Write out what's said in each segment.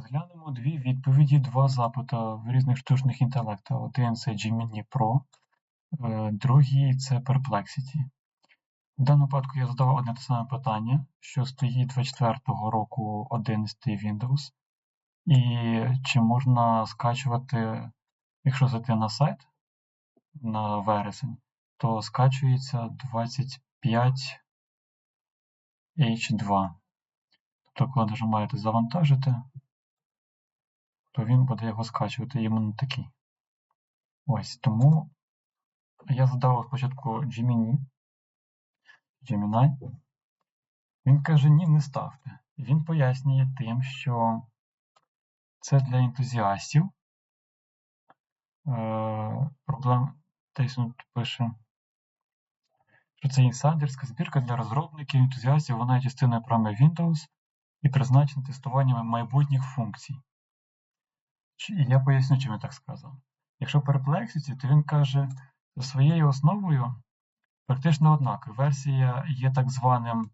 Розглянемо дві відповіді, два запити в різних штучних інтелектах. Один це Gemini Pro, е, другий це Perplexity. В даному випадку я задав одне те саме питання, що стоїть 24-го року 11 Windows, і чи можна скачувати, якщо зайти на сайт на вересень, то скачується 25 H2. Тобто, коли нажимаєте завантажити, то він буде його скачувати іменно такий. Ось тому я задав спочатку Gemini. Gemini. Він каже, ні, не ставте. Він пояснює тим, що це для ентузіастів. Е, проблем тут пише, що це інсайдерська збірка для розробників, ентузіастів, вона є частиною програми Windows і призначена тестуванням майбутніх функцій. Я поясню, чому я так сказав. Якщо Perplexity, то він каже, за своєю основою практично однакова. Версія є так званим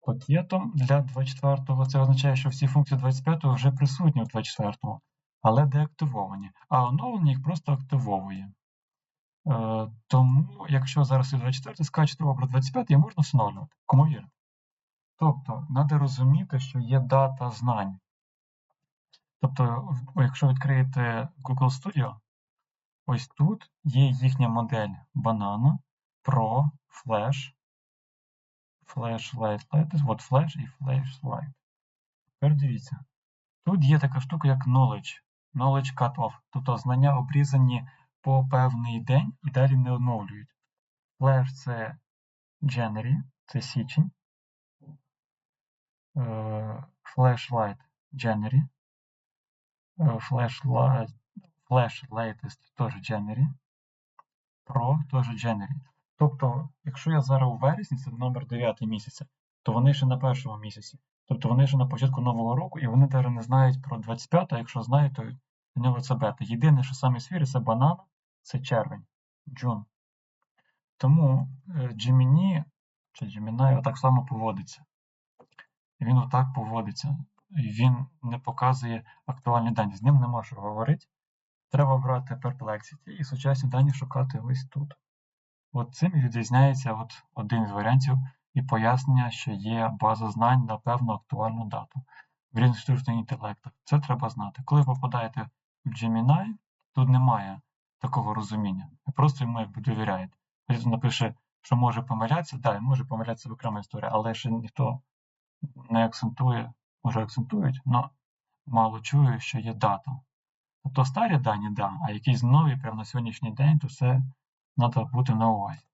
пакетом для 24-го. Це означає, що всі функції 25-го вже присутні у 24-му, але деактивовані. А оновлення їх просто активовує. Е, тому, якщо зараз і 24 скачете образ 25, можна встановлювати. Кому вірити? Тобто, треба розуміти, що є дата знань. Тобто, якщо відкриєте Google Studio, ось тут є їхня модель банана Pro Flash. Flashlight Lattice, от Flash і Flashlight. Тепер дивіться. Тут є така штука, як knowledge. Knowledge cut-off. Тобто знання обрізані по певний день і далі не оновлюють. Flash це January, це січень. Е, Flashlight January. Е, Flashlight, Flash Latest теж January. Pro теж January. Тобто, якщо я зараз у вересні, це номер 9 місяця, то вони ще на першому місяці. Тобто вони ще на початку нового року, і вони навіть не знають про 25, а якщо знають, то для нього це бета. Єдине, що саме свіри, це банан, це червень, джун. Тому е, чи Gemini отак само поводиться. Він отак поводиться. Він не показує актуальні дані. З ним не можеш говорити. Треба брати Perplexity і сучасні дані шукати ось тут. От цим відрізняється от один з варіантів і пояснення, що є база знань на певну актуальну дату в різних штучних інтелектах. Це треба знати. Коли ви попадаєте в Gemini, тут немає такого розуміння. Ви просто йому якби довіряєте. Він напише, що може помилятися, так, може помилятися в окрема історія, але ще ніхто не акцентує, може акцентують, але мало чую, що є дата. Тобто старі дані, да, а якісь нові прямо на сьогоднішній день, то все треба бути на увазі.